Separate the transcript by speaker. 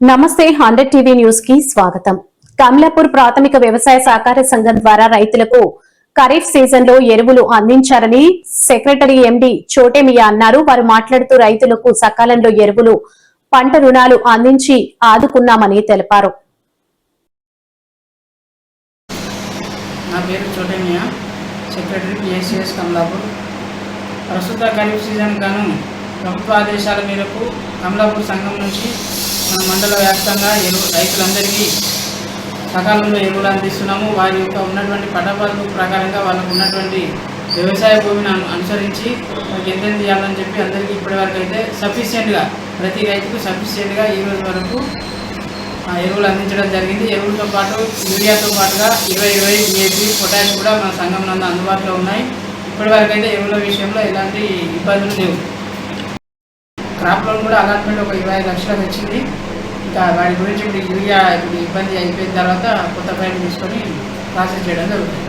Speaker 1: నమస్తే hundred TV న్యూస్కి స్వాగతం. కమలాపూర్ ప్రాథమిక వ్యవసాయ సహకార సంఘం ద్వారా రైతులకు ఖరీఫ్ సీజన్లో ఎరువులు అందించారని సెక్రటరీ ఎండి చోటేమియా అన్నారు. వారు మాట్లాడుతూ రైతులకు సకాలంలో ఎరువులు పంట రుణాలు అందించి ఆదుకున్నామని తెలిపారు.
Speaker 2: నా పేరు చోటేమియా సెక్రటరీ పిఎస్సిఎస్ కమలాపూర్. ప్రస్తుత ఖరీఫ్ సీజన్ గాను ప్రభుత్వ ఆదేశాల మేరకు కమలాపూర్ సంఘం నుంచి మన మండల వ్యాప్తంగా ఎరువు రైతులందరికీ సకాలంలో ఎరువులు అందిస్తున్నాము. వారి యొక్క ఉన్నటువంటి పట్టపాలు ప్రకారంగా వాళ్ళకు ఉన్నటువంటి వ్యవసాయ భూమిని అనుసరించి వాళ్ళకి ఎంతెంత చేయాలని చెప్పి అందరికీ ఇప్పటివరకు అయితే సఫిషియెంట్గా ప్రతి రైతుకు సఫిషియెంట్గా ఈ రోజు వరకు ఎరువులు అందించడం జరిగింది. ఎరువులతో పాటు యూరియాతో పాటుగా ఇరవై ఇరవై డిఏపి పొటాష్ కూడా మన సంఘం నందు అందుబాటులో ఉన్నాయి. ఇప్పటివరకు అయితే ఎరువుల విషయంలో ఎలాంటి ఇబ్బందులు లేవు. క్రాప్ లోన్ కూడా అలాట్మెంట్ ఒక ఇరవై లక్షలకు వచ్చింది. ఇంకా వాటి గురించి ఇప్పుడు యూరియా ఇప్పుడు ఇబ్బంది అయిపోయిన తర్వాత కొత్త ఫైల్ తీసుకొని ప్రాసెస్ చేయడం జరుగుతుంది.